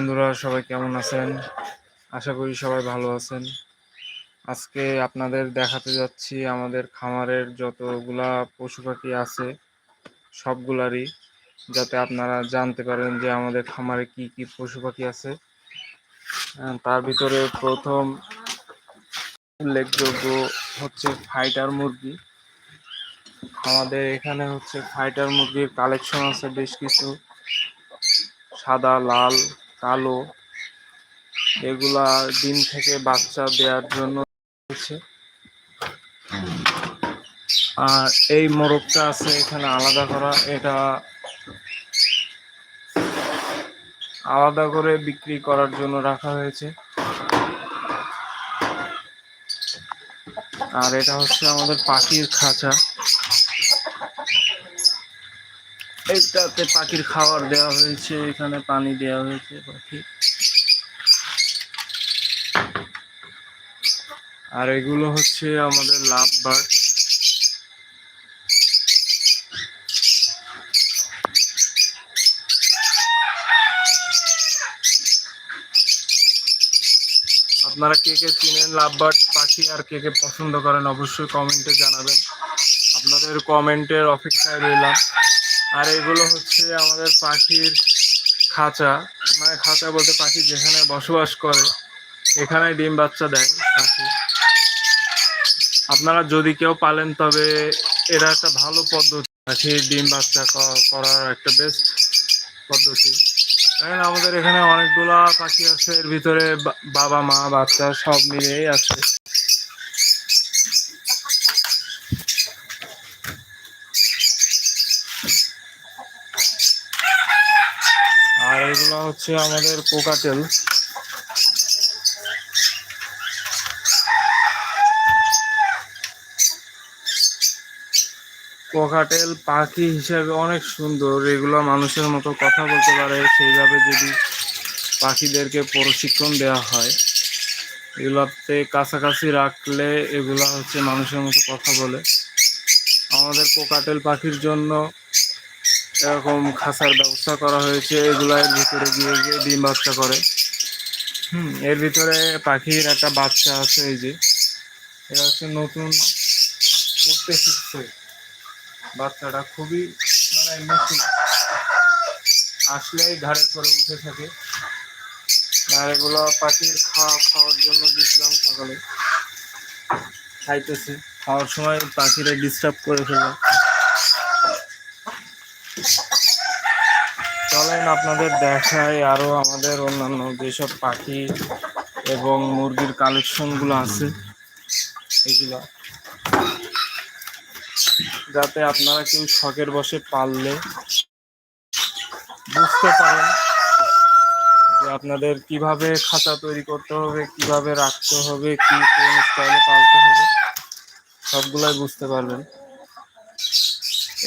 বন্ধুরা, সবাই কেমন আছেন? আশা করি সবাই ভালো আছেন। আজকে আপনাদের দেখাতে যাচ্ছি আমাদের খামারের যতগুলা পশু পাখি আছে, সবগুলারই, যাতে আপনারা জানতে পারেন যে আমাদের খামারে কি কি পশু পাখি আছে। তার ভিতরে প্রথম উল্লেখযোগ্য হচ্ছে ফাইটার মুরগি। আমাদের এখানে হচ্ছে ফাইটার মুরগির কালেকশন আছে বেশ কিছু। সাদা, লাল কালো। এগুলা ডিম থেকে বাচ্চা দেওয়ার জন্য হচ্ছে। আর এই মোরগটা আছে এখানে আলাদা করা। এটা আলাদা করে বিক্রি করার জন্য রাখা হয়েছে। আর এটা হচ্ছে আমাদের পাখির খাঁচা। এইটাতে পাখির খাবার দেওয়া হয়েছে, এখানে পানি দেওয়া হয়েছে পাখি। আর এগুলো হচ্ছে আমাদের লাভ বার্ড। আপনারা কে কে চিনেন লাভ বার্ড পাখি আর কে কে পছন্দ করেন, অবশ্যই কমেন্টে জানাবেন। আপনাদের কমেন্টের অপেক্ষায় রইলাম। আর এগুলো হচ্ছে আমাদের পাখির খাঁচা। মানে খাঁচা বলতে পাখি যেখানে বসবাস করে এখানে ডিম বাচ্চা দেয় পাখি। আপনারা যদি কেউ পালেন, তবে এটা একটা ভালো পদ্ধতি। পাখির ডিম বাচ্চা করার একটা বেস্ট পদ্ধতি। কারণ আমাদের এখানে অনেকগুলা পাখি আছে, এর ভিতরে বাবা, মা, বাচ্চা সব মিলিয়েই আছে আর এগুলো হচ্ছে আমাদের কোকাটেল কোকাটেল পাখি হিসাবে অনেক সুন্দর। এগুলো মানুষের মতো কথা বলতে পারে, সেইভাবে যদি পাখিদেরকে প্রশিক্ষণ দেওয়া হয়। এগুলোতে কাছাকাছি রাখলে এগুলো হচ্ছে মানুষের মতো কথা বলে। আমাদের কোকাটেল পাখির জন্য এরকম খাঁচার ব্যবস্থা করা হয়েছে, এগুলো এর ভিতরে গিয়ে গিয়ে ডিম বাচ্চা করে। হুম, এর ভিতরে পাখির একটা বাচ্চা আছে এই যে। এরা হচ্ছে নতুন উঠতে শিখছে। বাচ্চাটা খুবই মানে মিষ্টি আসলেই ঘাড়ে করে উঠে থাকে। আর এগুলো পাখির খাওয়া খাওয়ার জন্য দিচ্ছিলাম সকালে। খাইতেছে। খাওয়ার সময় পাখিরা ডিস্টার্ব করে ফেলে। চলেন আপনাদের দেখায় আরও আমাদের অন্যান্য যেসব পাখি এবং মুরগির কালেকশনগুলো আছে, এগুলো। যাতে আপনারা কেউ শখের বসে পাললে বুঝতে পারেন যে আপনাদের কীভাবে খাঁচা তৈরি করতে হবে, কীভাবে রাখতে হবে, কি কোন স্টাইলে পালতে হবে, সবগুলাই বুঝতে পারবেন।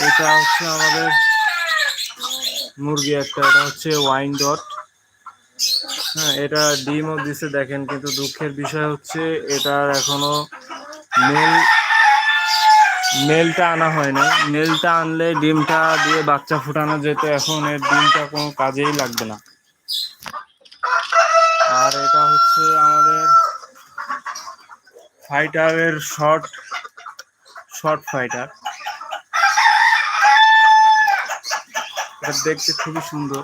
এটা হচ্ছে আমাদের মুরগি একটা, এটা হচ্ছে ওয়াইন ডট হ্যাঁ এটা ডিমও দিছে, দেখেন, কিন্তু দুঃখের বিষয় হচ্ছে, এটার এখনও মেল মেলটা আনা হয় না মেলটা আনলে ডিমটা দিয়ে বাচ্চা ফুটানো যেত এখন এর ডিমটা কোনো কাজেই লাগবে না। আর এটা হচ্ছে আমাদের ফাইটারের শর্ট শর্ট ফাইটার দেখতে খুবই সুন্দর।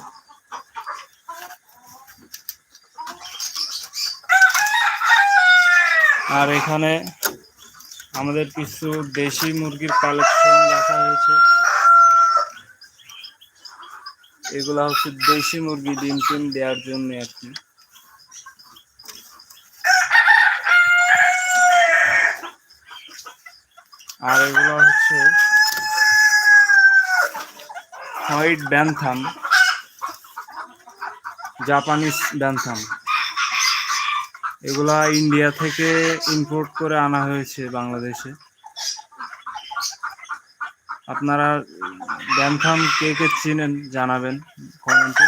আর এখানে আমাদের কিছু দেশি মুরগির কালেকশন রাখা হয়েছে। এগুলা হচ্ছে দেশি মুরগি ডিম টিম দেওয়ার জন্য আর কি। আর এগুলো হচ্ছে হোয়াইট ব্যানথাম, জাপানিজ ব্যানথাম। এগুলা ইন্ডিয়া থেকে ইম্পোর্ট করে আনা হয়েছে বাংলাদেশে। আপনারা ব্যানথাম কে কে চিনেন জানাবেন কমেন্টে।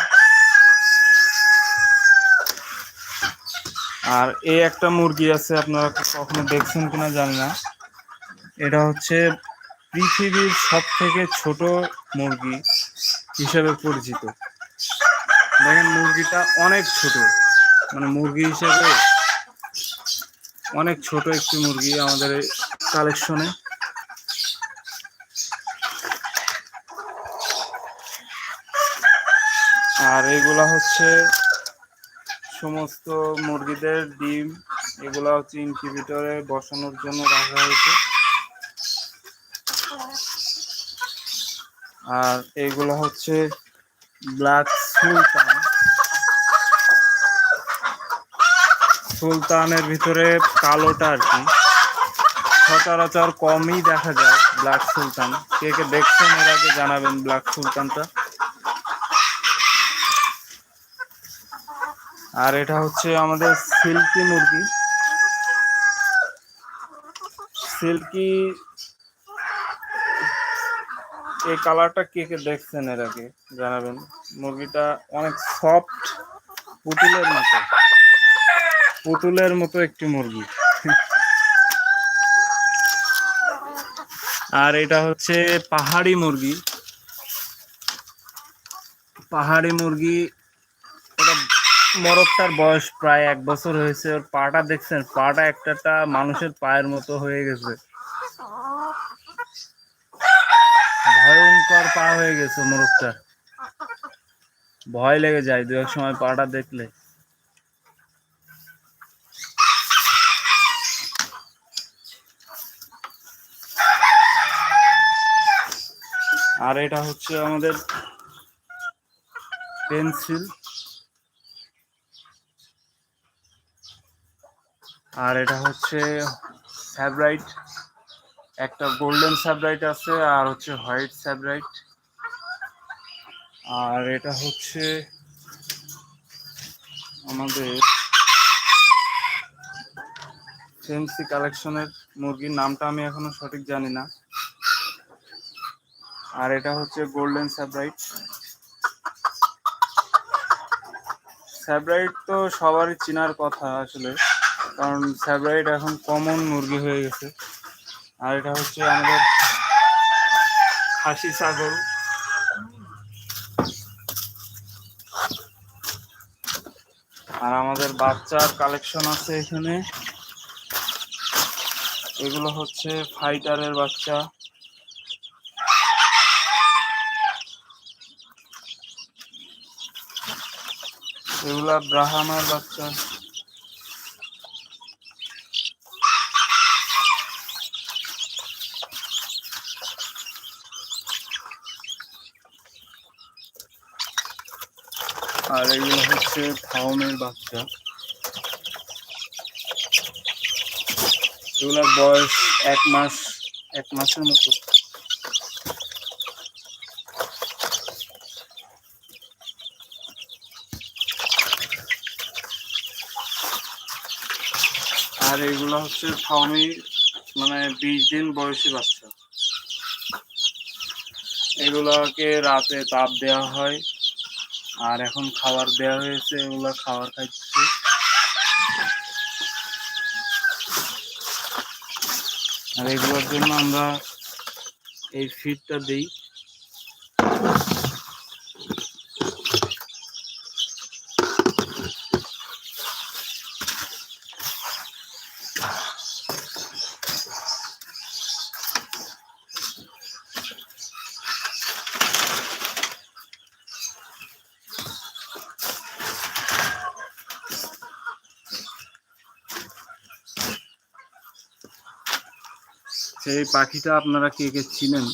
আর এই একটা মুরগি আছে, আপনারা কখনো দেখছেন কিনা জানি না। এটা হচ্ছে পৃথিবীর সব থেকে ছোট মুরগি হিসেবে পরিচিত। দেখেন মুরগিটা অনেক ছোট। মানে মুরগি হিসেবে অনেক ছোট একটি মুরগি আমাদের কালেকশনে আর এগুলা হচ্ছে সমস্ত মুরগিদের ডিম। এগুলা হচ্ছে ইনকিউবেটরে বসানোর জন্য রাখা হয়েছে। আর এগুলো হচ্ছে ব্ল্যাক সুলতান। সুলতানের ভিতরে কালোটা আর কি। সচরাচর কমই দেখা যায় ব্ল্যাক সুলতান। কে কে দেখছেন এর আগে জানাবেন ব্ল্যাক সুলতানটা। আর এটা হচ্ছে আমাদের সিল্কি মুরগি। সিল্কি এই কালারটা কে কে দেখছেন এর আগে? জানাবেন। মুরগিটা অনেক সফট পুতুলের মতো। পুতুলের মতো একটি মুরগি। আর এটা হচ্ছে পাহাড়ি মুরগি। পাহাড়ি মুরগি মরকটার বয়স প্রায় এক বছর হয়েছে। ওর পাটা দেখছেন? পাটা একটা মানুষের পায়ের মতো হয়ে গেছে। ভয়ঙ্কর পা হয়ে গেছে মোরগটা। ভয় লেগে যায় দু এক সময় পাটা দেখলে। আর এটা হচ্ছে আমাদের পেন্সিল। আর এটা হচ্ছে ফেভারাইট একটা গোল্ডেন স্যাব্রাইট আছে আর হচ্ছে হোয়াইট স্যাব্রাইট আর এটা হচ্ছে আমাদের ফেন্সি কালেকশনের মুরগির নামটা আমি এখনও সঠিক জানি না। আর এটা হচ্ছে গোল্ডেন স্যাব্রাইট স্যাব্রাইট তো সবারই চেনার কথা আসলে, কারণ স্যাব্রাইট এখন কমন মুরগি হয়ে গেছে। আর এটা হচ্ছে আমাদের খাসি ছাগল। আর আমাদের বাচ্চার কালেকশন আছে এখানে। এগুলো হচ্ছে ফাইটারের বাচ্চা। এগুলা ব্রাহ্মার বাচ্চা। আর এগুলো হচ্ছে ফাউমের বাচ্চা। এগুলোর বয়স এক মাস, এক মাসের মতো। আর এগুলো হচ্ছে ফাউমি মানে বিশ দিন বয়সী বাচ্চা। এগুলোকে রাতে তাপ দেওয়া হয়। আর এখন খাবার দেওয়া হয়েছে, ওগুলো খাবার খাচ্ছে আর এগুলোর জন্য আমরা এই ফিডটা দিই। সেই পাখিটা আপনারা কে কে চিনেন?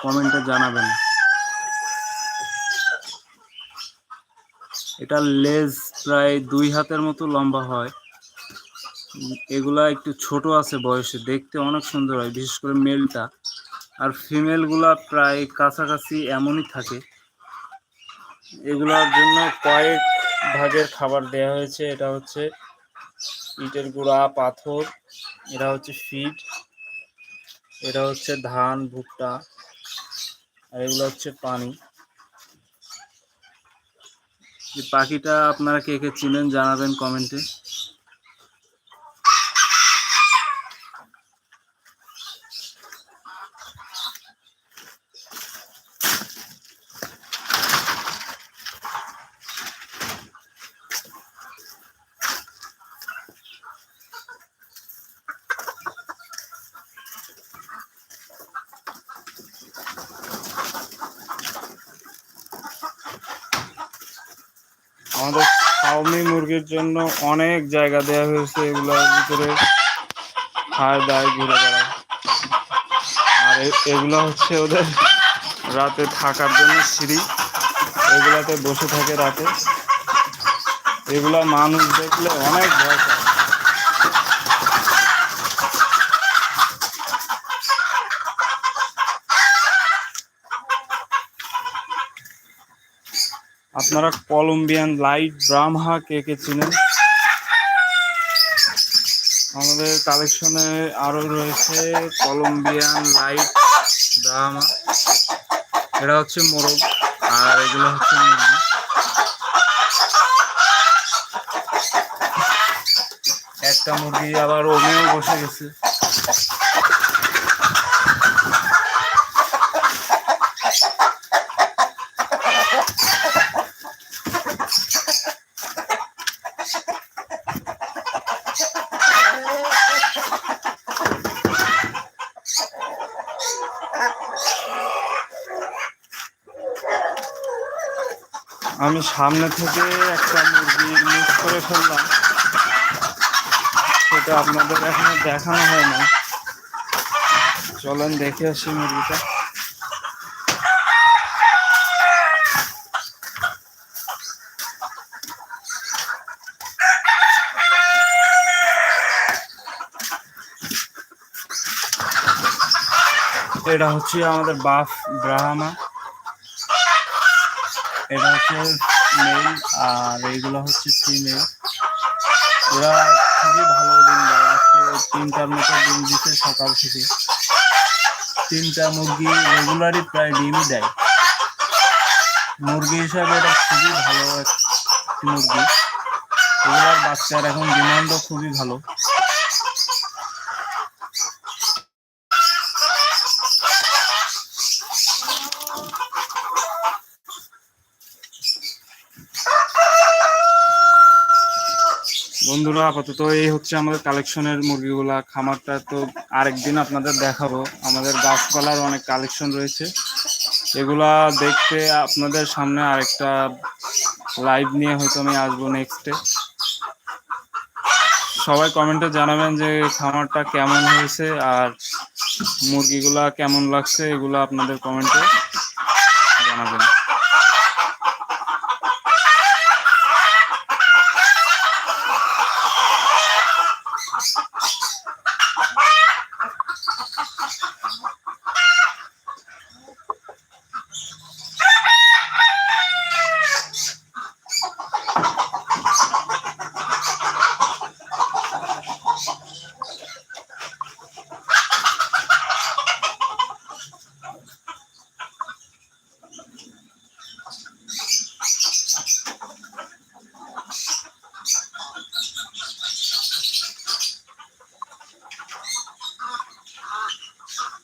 কমেন্টে জানাবেন। এটা লেজ প্রায় দুই হাতের মতো লম্বা হয়। এগুলা একটু ছোট আছে বয়সে, দেখতে অনেক সুন্দর হয়, বিশেষ করে মেলটা। আর ফিমেলগুলা প্রায় কাছাকাছি এমনই থাকে। এগুলোর জন্য কয়েক ভাগের খাবার দেওয়া হয়েছে, এটা হচ্ছে ইটের গুঁড়া, পাথর, এরা হচ্ছে ফিড এরা হচ্ছে ধান, ভুট্টা, আর এগুলো হচ্ছে পানি। পাখিটা আপনারা কে কে চিনেন জানাবেন কমেন্টে। আমাদের ফাউমি মুরগির জন্য অনেক জায়গা দেওয়া হয়েছে এগুলোর ভিতরে। খায়, দায়, ঘুরে বেড়ায়। আর এগুলো হচ্ছে ওদের রাতে থাকার জন্য সিঁড়ি। এগুলাতে বসে থাকে রাতে। এগুলা মানুষ দেখলে অনেক ভয় পায়। আপনারা কলম্বিয়ান লাইট ব্রাহ্মা কে কে চিনেন? আমাদের কালেকশনে আরও রয়েছে কলম্বিয়ান লাইট ব্রাহ্মা। এটা হচ্ছে মোরগ, আর এগুলো হচ্ছে একটা মুরগি আবার ওমেও বসে গেছে। আমি সামনে থেকে একটা মুরগি মিস করে ফেললাম। সেটা আপনাদের এখনও দেখানো হয় না চলেন দেখে আসি মুরগিটা। এটা হচ্ছে আমাদের বাফ ব্রাহ্মা। এটা হচ্ছে মেল আর এইগুলো হচ্ছে ফিমেল ওরা খুবই ভালো ডিম দেয়। আজকে তিনটার মতো ডিম দিচ্ছে সকাল থেকে। তিনটা মুরগি রেগুলারই প্রায় ডিমই দেয়। মুরগি হিসাবে এটা খুবই ভালো মুরগি। এগুলোর বাচ্চার এখন ডিমান্ডও খুবই ভালো। বন্ধুরা, আপাতত এই হচ্ছে আমাদের কালেকশনের মুরগিগুলা। খামারটা তো আরেকদিন আপনাদের দেখাবো। আমাদের গাছপালার অনেক কালেকশন রয়েছে। এগুলা দেখতে আপনাদের সামনে আরেকটা লাইভ নিয়ে হয়তো আমি আসব নেক্সটে সবাই কমেন্টে জানাবেন যে খামারটা কেমন হয়েছে আর মুরগিগুলা কেমন লাগছে, এগুলো আপনাদের কমেন্টে